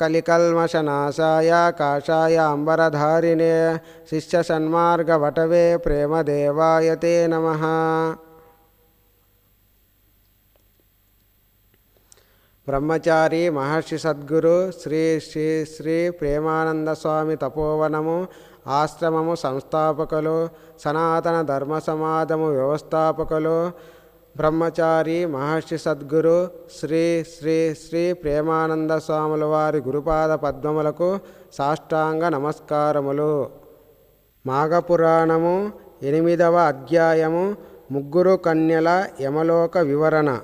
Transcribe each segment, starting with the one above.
कलिकल्मषनाशाय काषाय अम्बरधारिणे शिष्यसन्मार्गवटवे प्रेमदेवाय ते नमः బ్రహ్మచారి మహర్షి సద్గురు శ్రీ శ్రీ శ్రీ ప్రేమానంద స్వామి తపోవనము ఆశ్రమము సంస్థాపకులు సనాతన ధర్మ సమాజము వ్యవస్థాపకులు బ్రహ్మచారి మహర్షి సద్గురు శ్రీ శ్రీ శ్రీ ప్రేమానంద స్వాముల వారి గురుపాద పద్మములకు సాష్టాంగ నమస్కారములు. మాఘపురాణము ఎనిమిదవ అధ్యాయము ముగ్గురు కన్యల యమలోక వివరణ.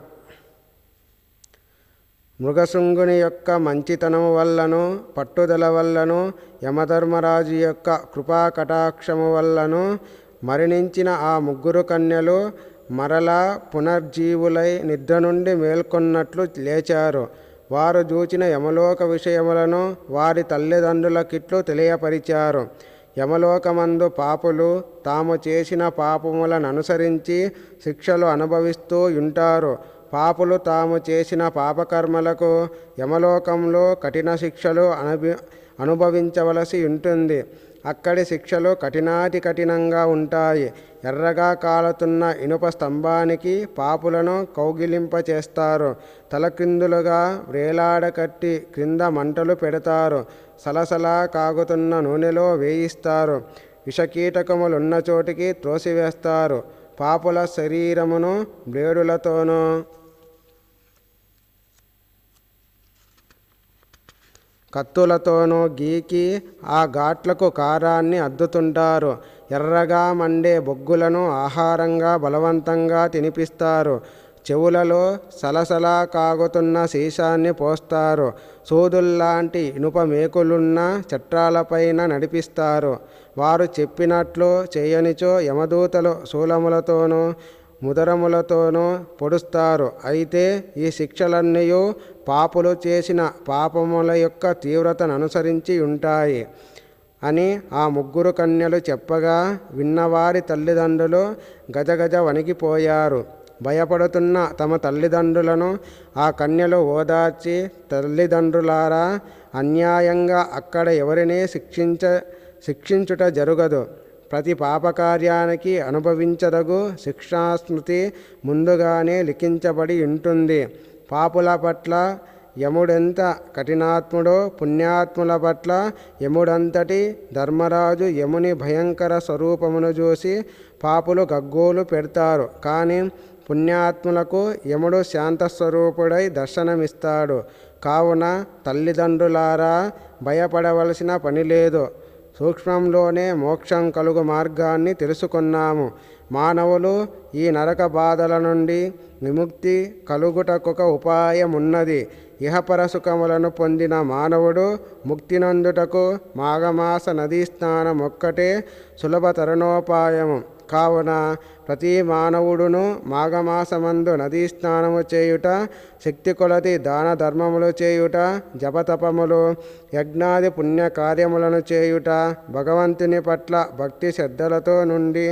మృగశృంగుని యొక్క మంచితనము వల్లను పట్టుదల వల్లను యమధర్మరాజు యొక్క కృపా కటాక్షము వల్లను మరణించిన ఆ ముగ్గురు కన్యలు మరలా పునర్జీవులై నిద్ర నుండి మేల్కొన్నట్లు లేచారు. వారు చూచిన యమలోక విషయములను వారి తల్లిదండ్రులకిట్లు తెలియపరిచారు. యమలోకమందు పాపులు తాము చేసిన పాపములను అనుసరించి శిక్షలు అనుభవిస్తూ ఉంటారు పాపులు తాము చేసిన పాపకర్మలకు యమలోకంలో కఠిన శిక్షలు అనుభవించవలసి ఉంటుంది. అక్కడి శిక్షలు కఠినాతి కఠినంగా ఉంటాయి. ఎర్రగా కాలుతున్న ఇనుప స్తంభానికి పాపులను కౌగిలింపచేస్తారు. తలకిందులుగా వ్రేలాడకట్టి క్రింద మంటలు పెడతారు. సలసలా కాగుతున్న నూనెలో వేయిస్తారు. విషకీటకములున్న చోటికి త్రోసివేస్తారు. పాపుల శరీరమును బ్లేడులతోనూ కత్తులతోనూ గీకి ఆ ఘాట్లకు కారాన్ని అద్దుతుంటారు. ఎర్రగా మండే బొగ్గులను ఆహారంగా బలవంతంగా తినిపిస్తారు. చెవులలో సలసలా కాగుతున్న సీసాన్ని పోస్తారు. సూదుల్లాంటి ఇనుప మేకులున్న చట్రాలపైన నడిపిస్తారు. వారు చెప్పినట్లు చేయనిచో యమదూతలు శూలములతోనూ ముదరములతోనూ పొడుస్తారు. అయితే ఈ శిక్షలన్నీ పాపులు చేసిన పాపముల యొక్క తీవ్రతను అనుసరించి ఉంటాయి అని ఆ ముగ్గురు కన్యలు చెప్పగా విన్నవారి తల్లిదండ్రులు గజగజ వణికిపోయారు. భయపడుతున్న తమ తల్లిదండ్రులను ఆ కన్యలు ఓదార్చి తల్లిదండ్రులారా అన్యాయంగా అక్కడ ఎవరిని శిక్షించ శిక్షించుట జరుగదు. ప్రతి పాపకార్యానికి అనుభవించదగు శిక్షాస్మృతి ముందుగానే లిఖించబడి ఉంటుంది. పాపుల పట్ల యముడెంత కఠినాత్ముడో పుణ్యాత్ముల పట్ల యముడంతటి ధర్మరాజు యముని భయంకర స్వరూపమును చూసి పాపులు గగ్గోలు పెడతారు. కానీ పుణ్యాత్ములకు యముడు శాంతస్వరూపుడై దర్శనమిస్తాడు. కావున తల్లిదండ్రులారా భయపడవలసిన పని లేదు. సూక్ష్మంలోనే మోక్షం కలుగు మార్గాన్ని తెలుసుకున్నాము. మానవులు ఈ నరక బాధల నుండి విముక్తి కలుగుటకొక ఉపాయమున్నది. ఇహపర సుఖములను పొందిన మానవుడు ముక్తినందుటకు మాఘమాస నదీ స్నానం ఒక్కటే సులభ తరుణోపాయము కావున ప్రతి మానవుడును మాఘమాసమందు నదీ స్నానము చేయుట శక్తి కొలది దాన ధర్మములు చేయుట జపతపములు యజ్ఞాది పుణ్య కార్యములను చేయుట భగవంతుని పట్ల భక్తి శ్రద్ధలతో నుండి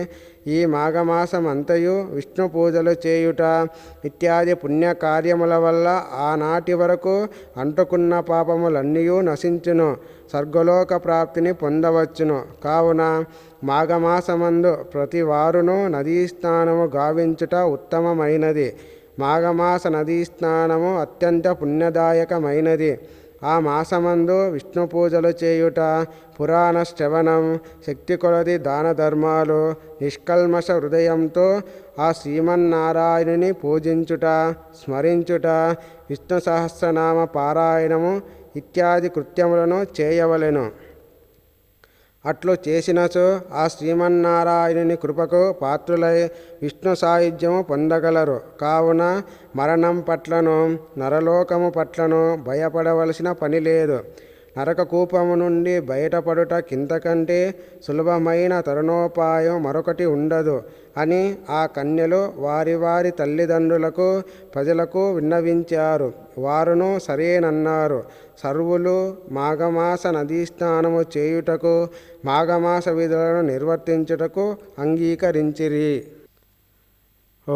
ఈ మాఘమాసం అంతయు విష్ణు పూజలు చేయుట ఇత్యాది పుణ్యకార్యముల వల్ల ఆనాటి వరకు అంటుకున్న పాపములన్నీ నశించును స్వర్గలోక ప్రాప్తిని పొందవచ్చును. కావున మాఘమాసమందు ప్రతి వారును నదీ స్నానము గావించుట ఉత్తమమైనది. మాఘమాస నదీ స్నానము అత్యంత పుణ్యదాయకమైనది. ఆ మాసమందు విష్ణు పూజలు చేయుట పురాణ శ్రవణం శక్తి కొలది దాన ధర్మాలు నిష్కల్మష హృదయంతో ఆ శ్రీమన్నారాయణుని పూజించుట స్మరించుట విష్ణు సహస్రనామ పారాయణము ఇత్యాది కృత్యములను చేయవలెను. అట్లు చేసినచో ఆ శ్రీమన్నారాయణుని కృపకు పాత్రులై విష్ణు సాయుధ్యము పొందగలరు. కావున మరణం పట్లను నరలోకము పట్లను భయపడవలసిన పని లేదు. నరక కూపము నుండి బయటపడుట కింతకంటే సులభమైన తరుణోపాయం మరొకటి ఉండదు అని ఆ కన్యలు వారి వారి తల్లిదండ్రులకు ప్రజలకు విన్నవించారు. వారును సరేనన్నారు. సర్వులు మాఘమాస నదీ స్నానము చేయుటకు మాఘమాస విధులను నిర్వర్తించుటకు అంగీకరించిరి. ఓ